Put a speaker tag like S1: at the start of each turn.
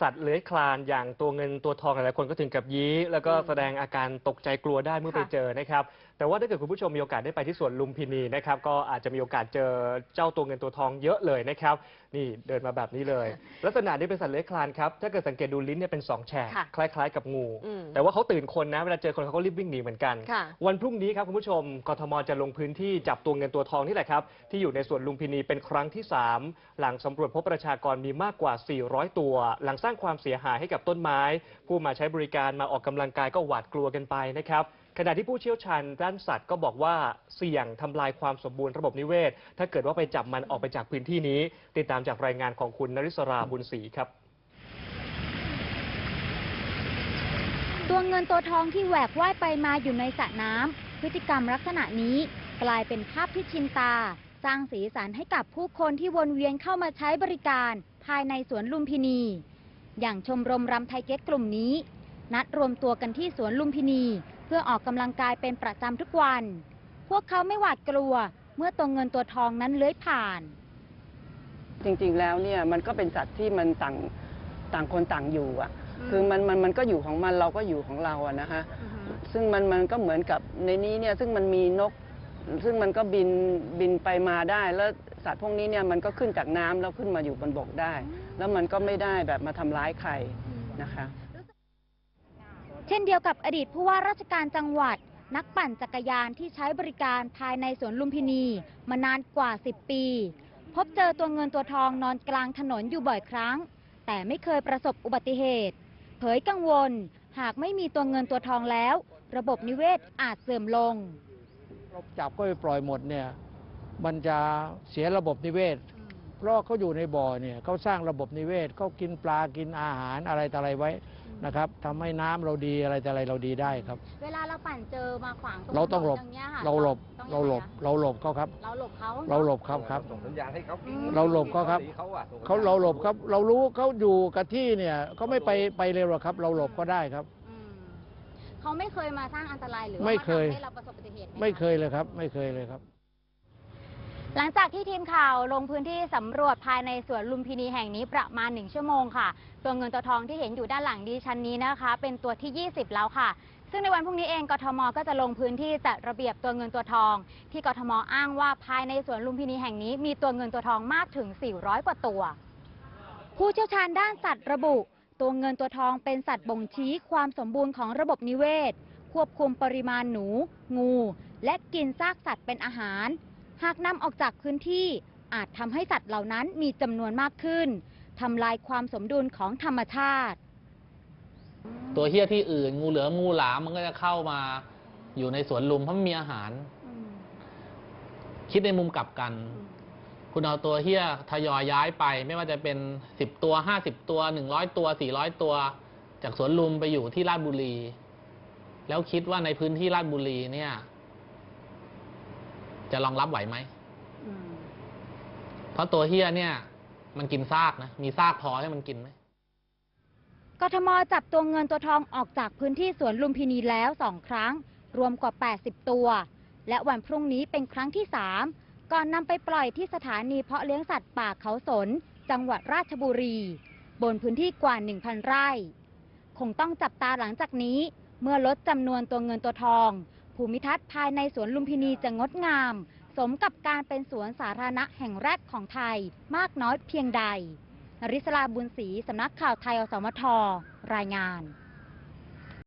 S1: สัตว์เลื้อยคลานอย่างตัวเงินตัวทองหลายๆคนก็ถึงกับยี้ แล้วก็
S2: อืม
S1: แสดงอาการตกใจกลัวได้เมื่อ
S2: ค่ะ
S1: ไปเจอนะครับ แต่ว่าถ้าเกิดคุณผู้ชมมีโอกาสได้ไปที่สวนลุมพินีนะครับก็อาจจะมีโอกาสเจอเจ้าตัวเงินตัวทองเยอะเลยนะครับ นี่เดินมาแบบนี้เลย ลักษณะนี้เป็นสัตว์เลื้อยคลานครับถ้าเกิดสังเกตดูลิ้นเนี่ยเป็นสองแฉก
S2: ค่ะ
S1: คล้าย ๆ กับงู
S2: อืม
S1: แต่ว่าเขาตื่นคนนะเวลาเจอคนเขาก็รีบวิ่งหนีเหมือนกัน
S2: ค่ะ
S1: วันพรุ่งนี้ครับคุณผู้ชมกทมจะลงพื้นที่จับตัวเงินตัวทองนี่แหละครับ ที่อยู่ในสวนลุมพินีเป็นครั้งที่ 3 หลังสำรวจพบประชากรมีมากกว่า 400 ตัว หลังสร้าางความเสียหายให้กับต้นไม้ ผู้มาใช้บริการมาออกกำลังกายก็หวาดกลัวกันไปนะครับขณะที่ผู้เชี่ยวชาญด้านสัตว์ก็บอกว่าเสี่ยงทำลายความสมบูรณ์ระบบนิเวศ ถ้าเกิดว่าไปจับมันออกไปจากพื้นที่นี้ ติดตามจากรายงานของคุณนริศราบุญศรีครับ
S3: ตัวเงินตัวทองที่แหวกว่ายไปมาอยู่ในสระน้ำพฤติกรรมลักษณะนี้ กลายเป็นภาพที่ชินตา สร้างสีสันให้กับผู้คนที่วนเวียนเข้ามาใช้บริการ ภายในสวนลุมพินี อย่างชมรมรำไทยเก๊กกลุ่มนี้ นัดรวมตัวกันที่สวนลุมพินี เพื่อออกกำลังกายเป็นประจำทุกวัน พวกเขาไม่หวาดกลัวเมื่อตัวเงินตัวทองนั้นเลื้อยผ่าน
S4: จริงๆแล้วเนี่ยมันก็เป็นสัตว์ที่มันต่างต่างคนต่างอยู่อะ คือมันมันมันก็อยู่ของมันเราก็อยู่ของเราอะนะคะซึ่งมันมันก็เหมือนกับในนี้เนี่ยซึ่งมันมีนก ซึ่งมันก็บินบินไปมาได้ แล้วสัตว์พวกนี้เนี่ยมันก็ขึ้นจากน้ำแล้วขึ้นมาอยู่บนบกได้ แล้วมันก็ไม่ได้แบบมาทำร้ายใครนะคะ
S3: เช่นเดียวกับอดีตผู้ว่าราชการจังหวัด นักปั่นจักรยานที่ใช้บริการภายในสวนลุมพินี มานานกว่า 10 ปี พบเจอตัวเงินตัวทองนอนกลางถนนอยู่บ่อยครั้ง แต่ไม่เคยประสบอุบัติเหตุ เผยกังวล หากไม่มีตัวเงินตัวทองแล้ว ระบบนิเวศอาจเสื่อมลง
S5: จับก็ไปปล่อยหมดเนี่ยมันจะเสียระบบนิเวศ เพราะเขาอยู่ในบ่อเนี่ยเขาสร้างระบบนิเวศเขากินปลากินอาหารอะไรต่ออะไรไว้นะครับทำให้น้ำเราดีอะไรต่ออะไรเราดีได้ครับ
S3: เวลาเราปั่นเจอมาขวาง
S5: เราต้องหลบเราหลบเราหลบเราหลบเขาครับ
S3: เราหลบเขา
S5: เราหลบครับครับ
S6: ส่งสัญญาณให้เขา
S5: เราหลบเขาครับ
S6: เขาอะส่งสัญญณ
S5: เขาเราหลบครับ เรารู้เขาอยู่กับที่เนี่ยเขาไม่ไปไปเร็วหรอกครับ เราหลบก็ได้ครับ
S3: เขาไม่เคยมาสร้างอันตรายหรือ
S5: ไม่เคย
S3: ว่าทำให้เราประสบอุบัติเหตุห
S5: ไม่เคยเลยครับ ไม่เคยเลยครับ
S3: หลังจากที่ทีมข่าวลงพื้นที่สำรวจภายในสวนลุมพินีแห่งนี้ประมาณหนึ่งชั่วโมงค่ะ ตัวเงินตัวทองที่เห็นอยู่ด้านหลังดิฉันนี้นะคะ เป็นตัวที่ 20 แล้วค่ะ ซึ่งในวันพรุ่งนี้เองกทมก็จะลงพื้นที่จัดระเบียบตัวเงินตัวทอง ที่กทมอ้างว่าภายในสวนลุมพินีแห่งนี้มีตัวเงินตัวทองมากถึง 400 กว่าตัว ผู้เชี่ยวชาญด้านสัตว์ระบุ ตัวเงินตัวทองเป็นสัตว์บ่งชี้ความสมบูรณ์ของระบบนิเวศ ควบคุมปริมาณหนู งู และกินซากสัตว์เป็นอาหาร หากนำออกจากพื้นที่อาจทำให้สัตว์เหล่านั้นมีจำนวนมากขึ้นทำลายความสมดุลของธรรมชาติ
S7: ตัวเฮี้ยที่อื่น งูเหลือมงูหลามมันก็จะเข้ามาอยู่ในสวนลุมเพราะมันมีอาหาร คิดในมุมกลับกัน คุณเอาตัวเฮี้ยทยอยย้ายไป ไม่ว่าจะเป็นสิบตัวห้าสิบตัวหนึ่งร้อยตัวสี่ร้อยตัว จากสวนลุมไปอยู่ที่ราชบุรี แล้วคิดว่าในพื้นที่ราชบุรีเนี่ย จะรองรับไหวไหมเพราะตัวเฮี้ยเนี่ย มันกินซากนะ มีซากพอให้มันกินไหม
S3: กทมจับตัวเงินตัวทองออกจากพื้นที่สวนลุมพินีแล้วสองครั้ง รวมกว่า 80 ตัว และวันพรุ่งนี้เป็นครั้งที่ 3 ก่อนนำไปปล่อยที่สถานีเพาะเลี้ยงสัตว์ป่าเขาสน จังหวัดราชบุรี บนพื้นที่กว่า 1,000 ไร่ คงต้องจับตาหลังจากนี้ เมื่อลดจำนวนตัวเงินตัวทอง ภูมิทัศน์ภายในสวนลุมพินีจะงดงาม สมกับการเป็นสวนสาธารณะแห่งแรกของไทยมากน้อยเพียงใดนริศราบุญศรีสำนักข่าวไทยอสมทรายงาน